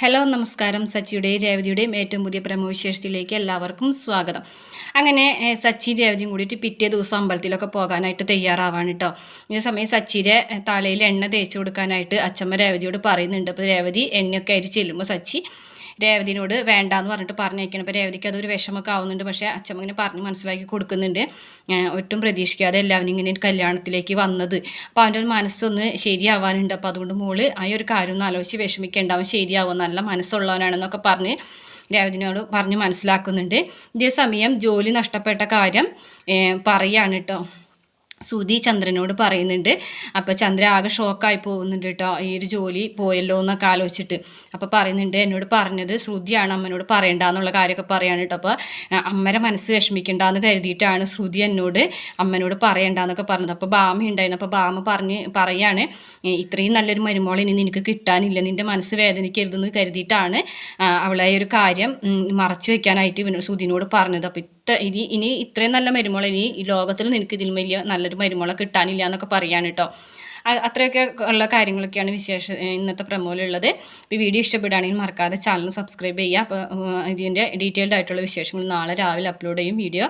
Hello നമസ്കാരം. സച്ചിയുടെയും രേവതിയുടെയും ഏറ്റവും പുതിയ പ്രമോവിശേഷത്തിലേക്ക് എല്ലാവർക്കും സ്വാഗതം. അങ്ങനെ സച്ചി രേവതിയും കൂടിയിട്ട് പിറ്റേ ദിവസം അമ്പലത്തിലൊക്കെ പോകാനായിട്ട് തയ്യാറാവാണ് കേട്ടോ ഈ സമയം സച്ചിയുടെ തലയിൽ എണ്ണ തേച്ച് കൊടുക്കാനായിട്ട് അച്ഛമ്മ രേവതിയോട് പറയുന്നുണ്ട്. അപ്പോൾ രേവതി എണ്ണയൊക്കെ അരി ചെല്ലുമ്പോൾ സച്ചി രേവതിനോട് വേണ്ടാന്ന് പറഞ്ഞിട്ട് പറഞ്ഞേക്കണം. അപ്പോൾ രേവതിക്ക് അതൊരു വിഷമമൊക്കെ ആവുന്നുണ്ട്. പക്ഷേ അച്ഛമ്മങ്ങനെ പറഞ്ഞ് മനസ്സിലാക്കി കൊടുക്കുന്നുണ്ട്. ഒട്ടും പ്രതീക്ഷിക്കാതെ എല്ലാവരും ഇങ്ങനെ കല്യാണത്തിലേക്ക് വന്നത്. അപ്പോൾ അവന്റെ ഒരു മനസ്സൊന്ന് ശരിയാവാനുണ്ട്. അപ്പോൾ അതുകൊണ്ട് മോൾ ആ ഒരു കാര്യം ഒന്ന് ആലോചിച്ച് വിഷമിക്കേണ്ട. അവൻ ശരിയാവും? നല്ല മനസ്സുള്ളവനാണെന്നൊക്കെ പറഞ്ഞ് രേവതിനോട് പറഞ്ഞ് മനസ്സിലാക്കുന്നുണ്ട്. ഇതേ സമയം ജോലി നഷ്ടപ്പെട്ട കാര്യം പറയുകയാണ് കേട്ടോ സുധി ചന്ദ്രനോട് പറയുന്നുണ്ട്. അപ്പോൾ ചന്ദ്ര ആകെ ഷോക്കായി പോകുന്നുണ്ട് കേട്ടോ ഈ ഒരു ജോലി പോയല്ലോ എന്നൊക്കെ ആലോചിച്ചിട്ട്. അപ്പോൾ പറയുന്നുണ്ട് എന്നോട് പറഞ്ഞത് ശ്രുതിയാണ് അമ്മനോട് പറയണ്ടെന്നുള്ള കാര്യമൊക്കെ പറയാണ് കേട്ടോ അപ്പോൾ അമ്മരെ മനസ്സ് വിഷമിക്കണ്ടെന്ന് കരുതിയിട്ടാണ് ശ്രുതി എന്നോട് അമ്മനോട് പറയണ്ടെന്നൊക്കെ പറഞ്ഞത്. അപ്പോൾ ബാമ ഉണ്ടായിരുന്നു. അപ്പോൾ ബാമ പറഞ്ഞ് പറയാണ് ഇത്രയും നല്ലൊരു മരുമോളെ ഇനി നിനക്ക് കിട്ടാനില്ല. നിന്റെ മനസ്സ് വേദനിക്കരുതെന്ന് കരുതിയിട്ടാണ് അവളെ ഒരു കാര്യം മറച്ചു വെക്കാനായിട്ട് ഇവനോട് ശ്രുതിനോട് പറഞ്ഞത്. അപ്പോൾ ഇത്ര ഇനി ഇനി ഇത്രയും നല്ല മരുമോളെ ഇനി ഈ ലോകത്തിൽ നിനക്ക് ഇതിൽ വലിയ നല്ലൊരു മരുമോളെ കിട്ടാനില്ല എന്നൊക്കെ പറയാൻ കേട്ടോ അത്രയൊക്കെ ഉള്ള കാര്യങ്ങളൊക്കെയാണ് വിശേഷം ഇന്നത്തെ പ്രമോലുള്ളത് ഇപ്പോൾ വീഡിയോ ഇഷ്ടപ്പെടുകയാണെങ്കിൽ മറക്കാതെ ചാനൽ സബ്സ്ക്രൈബ് ചെയ്യുക. അപ്പോൾ ഇതിന്റെ ഡീറ്റെയിൽഡ് ആയിട്ടുള്ള വിശേഷങ്ങൾ നാളെ രാവിലെ അപ്ലോഡ് ചെയ്യും വീഡിയോ.